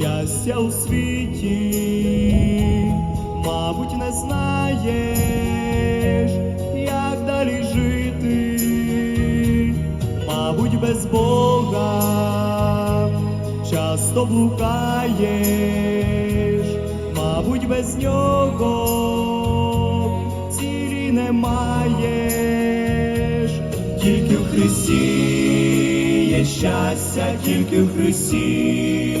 Щастя у світі, мабуть, не знаєш, як далі жити, мабуть, без Бога часто блукаєш, мабуть, без нього цілі не маєш, тільки в Христі є щастя, тільки в Христі,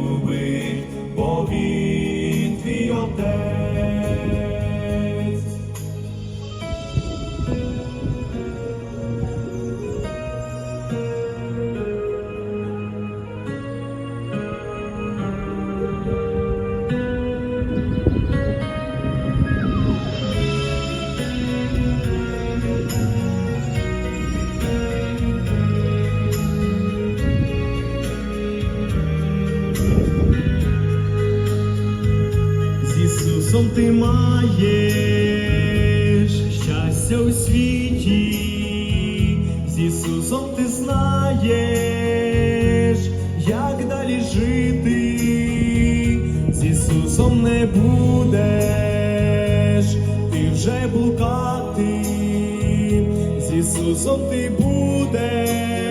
Ісусом ти маєш щастя у світі, з Ісусом ти знаєш, як далі жити, з Ісусом не будеш, ти вже блукати, з Ісусом ти будеш